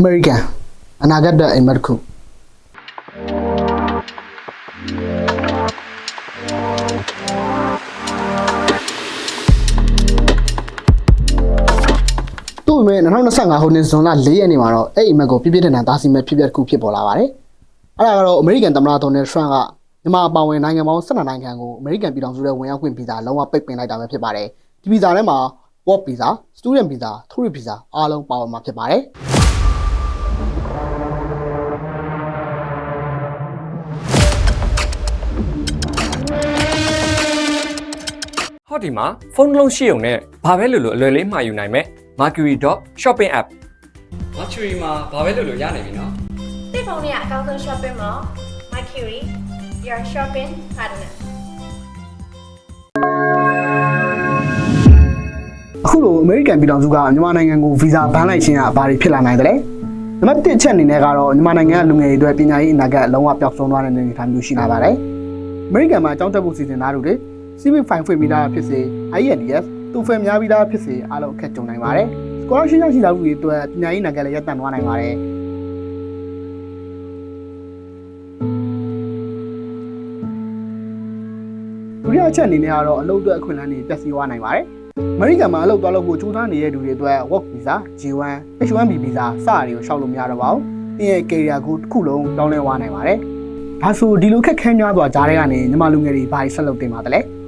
American အနာဂတ်အတွက်အိမ်မက်တစ်ခုသူ့အမေ2025ခုနှစ်ဇွန်လ4ရက်နေ့မှာတော့အဲ့အိမ်မက်ကိုပြည့်ပြည့်တန်တန်သားစီမဲ့ဖြစ်ပျက်တစ်ခုဖြစ်ပေါ်လာပါတယ်။အဲ့ဒါကတော့အမေရိကန်သမ္မတဒေါ်နယ်ထရန့်ကမြန်မာအပောင်ဝင်နိုင်ငံပေါင်း12နိုင်ငံကိုအမေရိကန်ပြည်ထောင်စုရဲ့ဝင်ရောက်ခွင့်ဗီဇာလုံးဝပိတ်ပင်လိုက်တာပဲဖြစ်ပါတယ်။ဒီဗီဇာထဲမှာ work visa, student visa, tourist visa အားလုံးပါဝင်မှာဖြစ်ပါတယ်။ ဟောဒီမှာဖုန်းတစ်လုံးရှိုံနဲ့ဘာပဲလို့လို့အလွယ်လေးမှာယူနိုင်မယ် Mercury.shopping app Mercury မှာဘာပဲလို့လို့ရနိုင်ပြီနော်တိတ်ဖုန်းနဲ့အကောင့်ဆုံး shopping mall Mercury your shopping partner အခုလိုအမေရိကန်ပြည်ထောင်စုကမြန်မာနိုင်ငံကိုဗီဇာဘန်လိုက်ခြင်းကဘာတွေဖြစ်လာနိုင်သလဲနံပါတ်1အချက်အနေနဲ့ကတော့မြန်မာနိုင်ငံကလူငယ်တွေအတွက်ပညာရေးအနာဂတ်လုံးဝပျောက်ဆုံးသွားတဲ့အနေအထားမျိုးရှိလာပါတယ်အမေရိကန်မှာအကြောင်းတက်ဖို့စီစဉ်သားတွေ civic fine ဖွင့်ပြီးသားဖြစ်စေ IELTS တူဖယ်များပြီးသားဖြစ်စေအားလုံးအခက်ကြုံနိုင်ပါတယ် scholarship ရရှိတာလူတွေအတွက်ပညာရေးအနာဂတ်လည်းရပ်တန့်သွားနိုင်ပါတယ်ဒုတိယအချက်အနေနဲ့ကတော့အလုပ်အတွက်အခွင့်အလမ်းတွေပျက်စီးသွားနိုင်ပါတယ်အမေရိကန်မှာအလုပ်သွားလုပ်ဖို့ကြိုးစားနေတဲ့လူတွေအတွက် work visa, J1, H1B visa စတာတွေကိုရှောက်လို့မရတော့ပါဘူး။သင်ရဲ့ career ကိုတစ်ခုလုံးတောင်းလဲသွားနိုင်ပါတယ်။ဒါဆိုဒီလိုခက်ခဲများစွာကြားတဲ့ကနေညီမလူငယ်တွေဘာတွေဆက်လုပ်တင်ပါသလဲ။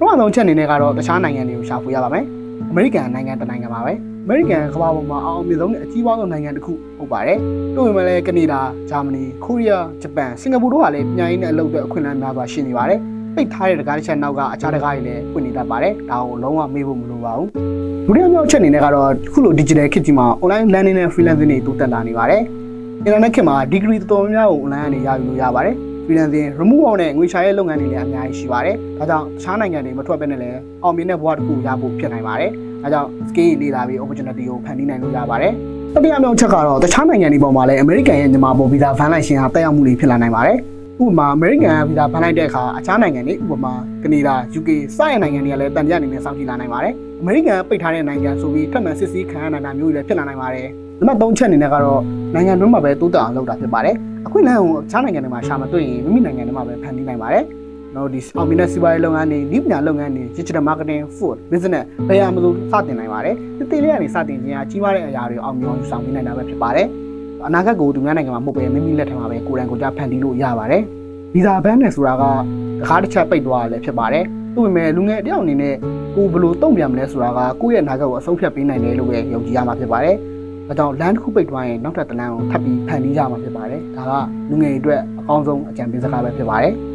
ပထမဆုံးချက်အနေနဲ့ကတော့တခြားနိုင်ငံတွေကိုရှာဖွေရပါမယ်။အမေရိကန်နိုင်ငံတစ်နိုင်ငံပါပဲ။အမေရိကန်ကမ္ဘာပေါ်မှာအအောင်မြင်ဆုံးနဲ့အကြီးပွားဆုံးနိုင်ငံတစ်ခုဟုတ်ပါတယ်။တို့ဝင်မဲ့လည်းကနေဒါ၊ဂျာမနီ၊ကိုရီးယား၊ဂျပန်၊စင်ကာပူတို့ကလည်းပညာရေးနဲ့အလုပ်အတွက်အခွင့်အလမ်းများစွာရှိနေပါတယ်။ပိတ်ထားတဲ့တကားတစ်ချက်နောက်ကအခြားတကားတွေလည်းဖွင့်နေတတ်ပါတယ်။ဒါကိုလုံးဝမေ့ဖို့မလိုပါဘူး။ဒုတိယမြောက်ချက်အနေနဲ့ကတော့ခုလို digital ခေတ်ကြီးမှာ online learning နဲ့ freelancing တွေတိုးတက်လာနေပါတယ်။ internet ခေတ်မှာ degree တော်တော်များများကို online ကနေရယူလို့ရပါတယ်။ freelancing remote work နဲ့ငွေရှာရဲ့လုပ်ငန်းတွေလည်းအများကြီးရှိပါတယ်။ဒါကြောင့်တခြားနိုင်ငံတွေမထွက်ဘဲနဲ့လည်းအောင်မြင်တဲ့ဘဝတစ်ခုရဖို့ဖြစ်နိုင်ပါတယ်။ဒါကြောင့် skill တွေလေ့လာပြီး opportunity ကိုဖန်တီးနိုင်လို့ရပါတယ်။တတိယမြောက်ချက်ကတော့တခြားနိုင်ငံတွေပေါ်မှာလည်းအမေရိကန်ရဲ့ညီမပေါ်ဗီဇာဖန်လိုက်ခြင်းဟာတက်ရောက်မှုတွေဖြစ်လာနိုင်ပါတယ်။ဥပမာအမေရိကန်ဗီဇာဖန်လိုက်တဲ့အခါအခြားနိုင်ငံတွေဥပမာကနေဒါ UK စတဲ့နိုင်ငံတွေကလည်းတန်ပြအနေနဲ့စောင့်ကြည့်လာနိုင်ပါတယ်။အမေရိကန်ပိတ်ထားတဲ့နိုင်ငံဆိုပြီးထပ်မံစစ်ဆေးခံရနိုင်တာမျိုးတွေလည်းဖြစ်လာနိုင်ပါတယ်။ နံပါတ်3ချက်အနေနဲ့ကတော့နိုင်ငံတွင်းမှာပဲတိုးတက်အောင်လုပ်တာဖြစ်ပါတယ်။အခုလမ်းကိုအခြားနိုင်ငံတွေမှာရှာမတွေ့ရင်မိမိနိုင်ငံထဲမှာပဲဖန်တီးနိုင်ပါတယ်။နော်ဒီအောင်မြင်တဲ့စီးပွားရေးလုပ်ငန်းတွေဒီပညာလုပ်ငန်းတွေ digital marketing food business ဘယ်ရမလို့စတင်နိုင်ပါတယ်။ဒီတေးလေးကနေစတင်ခြင်းကကြီးမားတဲ့အရာတွေအောင်မြင်အောင်ယူဆောင်ပေးနိုင်တာပဲဖြစ်ပါတယ်။အနာဂတ်ကိုသူများနိုင်ငံမှာမဟုတ်ပဲမိမိလက်ထက်မှာပဲကိုယ်တိုင်ကိုယ်ကျဖန်တီးလို့ရပါတယ်။ဗီဇာဘန်းနဲ့ဆိုတာကတစ်ခါတစ်ချက်ပိတ်သွားရလည်းဖြစ်ပါတယ်။ဒါပေမဲ့လူငယ်တယောက်အနေနဲ့ကိုဘယ်လိုတုံ့ပြန်မလဲဆိုတာကကိုယ့်ရဲ့အနာဂတ်ကိုအဆုံးဖြတ်ပေးနိုင်တယ်လို့ပဲယုံကြည်ရမှာဖြစ်ပါတယ်။ ဒါကြောင့် land တစ်ခုပိတ်သွားရင်နောက်ထပ်တစ်လမ်းကိုထပ်ပြီးဖန်တီးကြမှာဖြစ်ပါတယ်။ဒါကလူငယ်တွေအတွက်အကောင်းဆုံးအကြံပေးစကားပဲဖြစ်ပါတယ်။